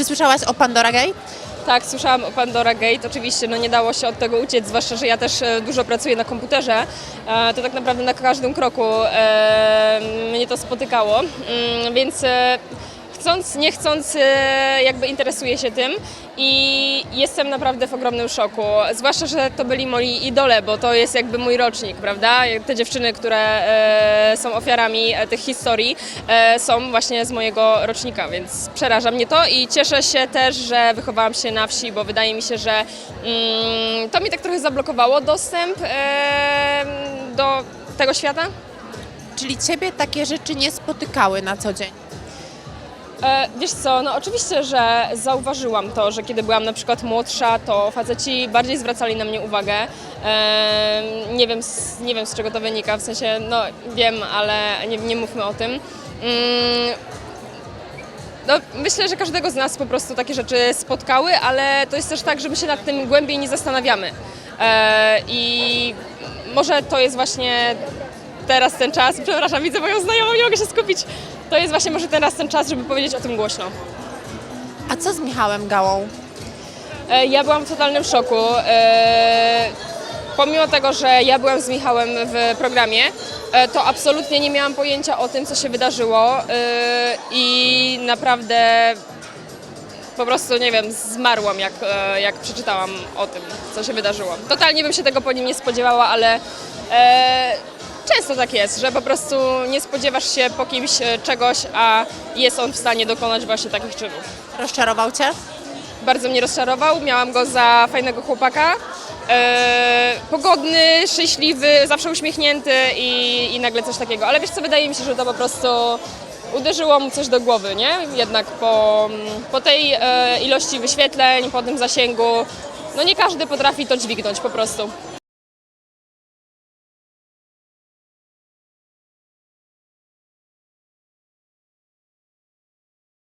Czy słyszałaś o Pandora Gate? Tak, słyszałam o Pandora Gate, oczywiście no nie dało się od tego uciec, zwłaszcza, że ja też e, dużo pracuję na komputerze, e, to tak naprawdę na każdym kroku e, mnie to spotykało, Mm, więc chcąc, nie chcąc, e, jakby interesuję się tym i jestem naprawdę w ogromnym szoku, zwłaszcza, że to byli moi idole, bo to jest jakby mój rocznik, prawda? Te dziewczyny, które e, są ofiarami e, tych historii, są właśnie z mojego rocznika, więc przeraża mnie to i cieszę się też, że wychowałam się na wsi, bo wydaje mi się, że mm, to mi tak trochę zablokowało dostęp do tego świata. Czyli ciebie takie rzeczy nie spotykały na co dzień? E, wiesz co, no oczywiście, że zauważyłam to, że kiedy byłam na przykład młodsza, to faceci bardziej zwracali na mnie uwagę. E, nie, wiem, nie wiem z czego to wynika, w sensie, no wiem, ale nie, nie mówmy o tym. Mm, no, myślę, że każdego z nas po prostu takie rzeczy spotkały, ale to jest też tak, że my się nad tym głębiej nie zastanawiamy. E, I może to jest właśnie teraz ten czas, przepraszam, widzę moją znajomą, nie mogę się skupić. To jest właśnie może teraz ten czas, żeby powiedzieć o tym głośno. A co z Michałem Gałą? E, Ja byłam w totalnym szoku. E, Pomimo tego, że ja byłam z Michałem w programie, e, to absolutnie nie miałam pojęcia o tym, co się wydarzyło e, i naprawdę po prostu, nie wiem, zmarłam, jak, e, jak przeczytałam o tym, co się wydarzyło. Totalnie bym się tego po nim nie spodziewała, ale e, często tak jest, że po prostu nie spodziewasz się po kimś e, czegoś, a jest on w stanie dokonać właśnie takich czynów. Rozczarował cię? Bardzo mnie rozczarował, miałam go za fajnego chłopaka. E, pogodny, szczęśliwy, zawsze uśmiechnięty i, i nagle coś takiego. Ale wiesz co, wydaje mi się, że to po prostu uderzyło mu coś do głowy, nie? Jednak po, po tej e, ilości wyświetleń, po tym zasięgu, no nie każdy potrafi to dźwignąć po prostu.